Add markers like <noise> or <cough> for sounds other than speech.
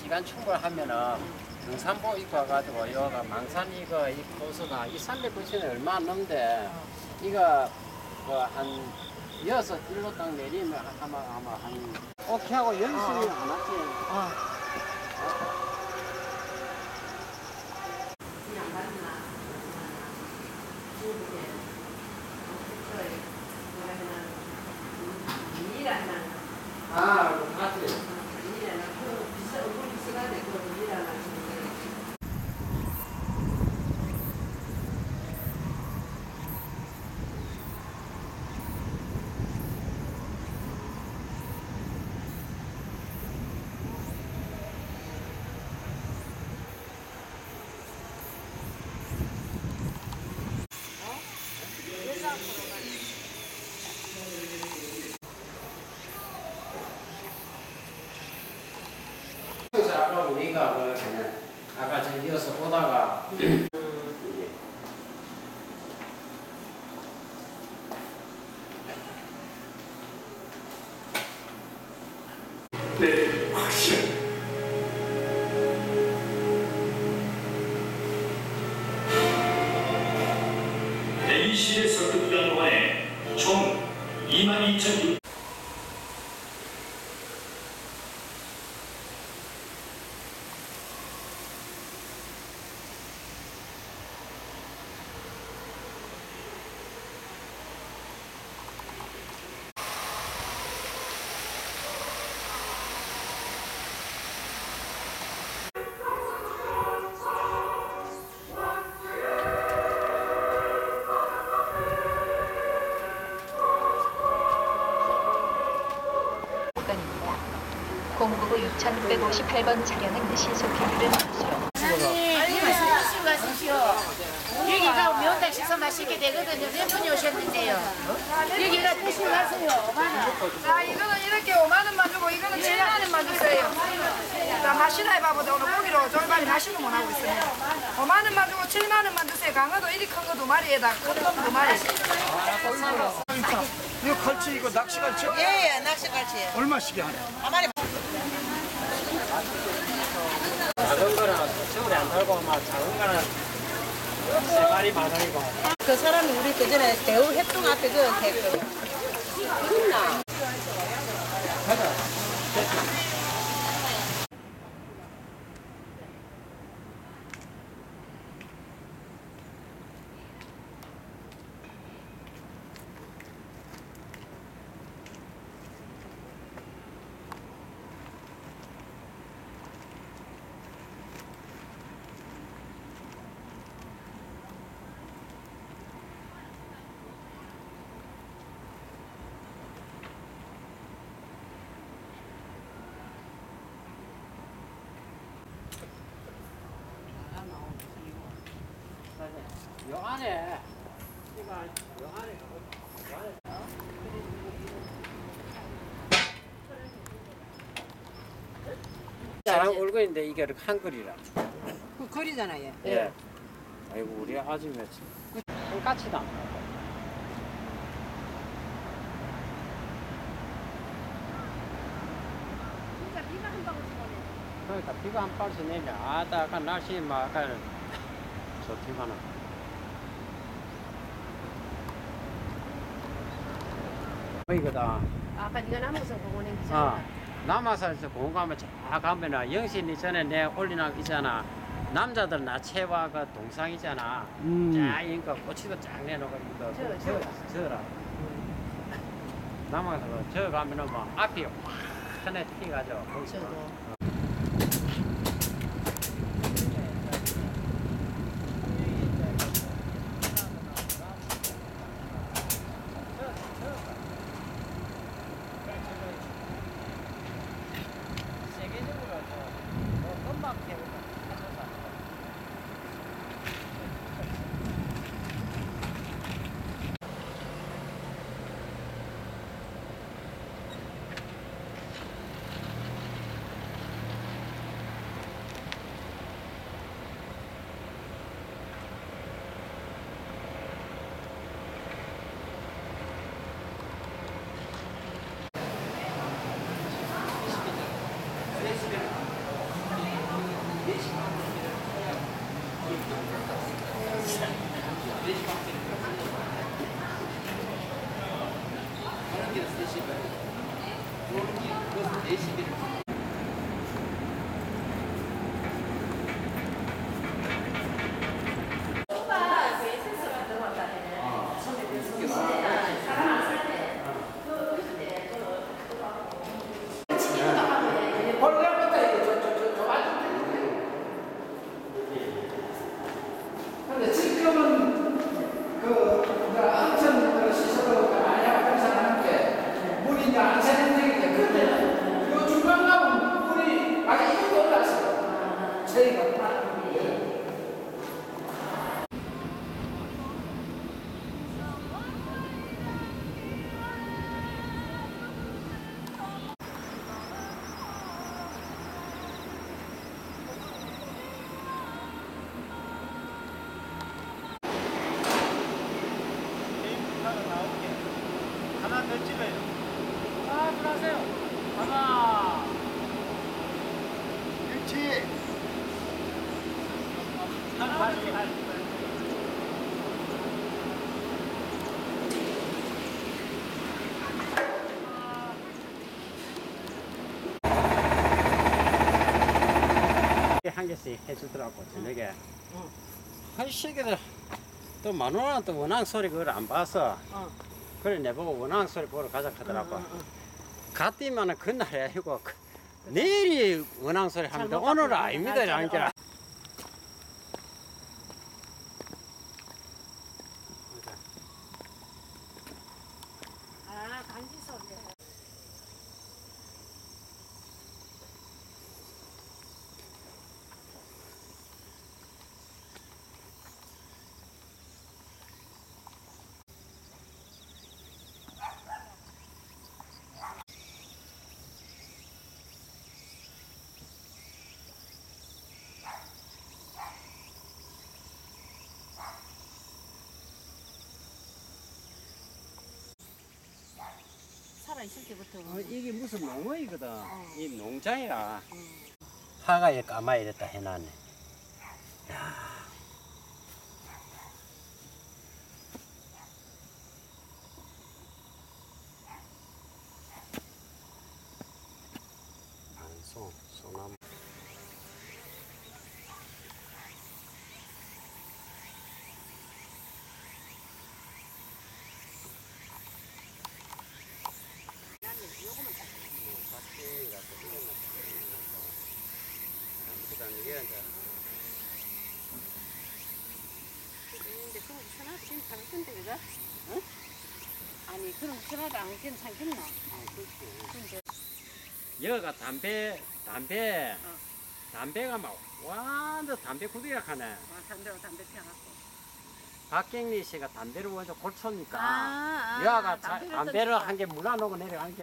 시간 충분하면은 등산복 입고 와가지고 여가 망산 이거 이 코스가 이 390이 얼마 안 넘는데 이거 그한 여섯 일로 딱 내리면 아마 아마 한 오케이 하고 열심히 안 왔지. 어. 아, 맞지. 그래서 아까 우리가 그 그냥 저 이어서 보다가 네, 확실. 대기실에 섭득된 동안에 총 22,000. 구간입 099 6658번 차량은 신속 기류를 수로 빨리 말씀하시고 가십시오. 여기가 매운탕 식사 맛있게 되거든요. 몇 분이 오셨는데요. 여기가 드시고 가세요. 자, 이거는 이렇게 5만 원만 주고 이거는 7만 원만 주세요. 자, 맛이나 해봐보자. 오늘 고기로 절반이 맛이로 못 하고 있습니다. 5만 원만 주고 7만 원만 주세요. 강어도 이리 큰 거 두 마리에다 큰거두 마리. 이거 갈치 이거 낚시 갈치 예, 예, 낚시 갈치. 얼마씩이 하네? 작은 거는 서울에 안 살고 막 작은 거는 세 마리 마당이고 그 사람이 우리 그 전에 대우 협동 앞에 그 대표. 있나? 요 안에 이 거요 안에 요 안에 잘 울고 있는데 이게 한글이라 그 거리잖아요. 예. 아이고 우리 아줌마 나와. 그러니까 비가 한 방씩 내면 아따 아까 날씨 막 아까 좋지만은 <laughs> 이거든. 아까 네가 남무서 보고 낸 어. 남아산에서 공가면 쫙 가면은 영신이 전에 내 올리나 있잖아. 남자들 나체와 그 동상 있잖아. 음. 쫙 이거 꼬치도 쫙 내놓고 이거 저, 저, 저라. 남아서 저 가면은 뭐 앞이 확 하늘 튀가죠. 저도. 근데 아, 들어가세요. 하나. 일치. 하나. 한 개씩 해주더라고 저녁에. 한 시기들 또 마누라는 또 원앙 소리 그걸 안 봐서 그래 내보고 원앙 소리 보러 가자 하더라고. 갔더니만은 그날이 아니고 그- 내일이 원앙 소리 합니다. 오늘은 아닙니다. 이러니 살아 있을 때부터 어, 이게 무슨 농어이거든. 이 농장이라. 화가 이 까마 이랬다 해놨네. 근데 그럼 지금 당근데 그가? 응? 아니 그럼 천하도 안 괜찮겠나? 여가 담배, 담배, 어. 담배가 막 완전 담배 구비가 하네. 와 담배로 담배 피워갖고 박경리 씨가 담배를 먼저 골초니까 아, 아, 여가 담배를 담배를 던지니까. 한개 물어놓고 내려간 게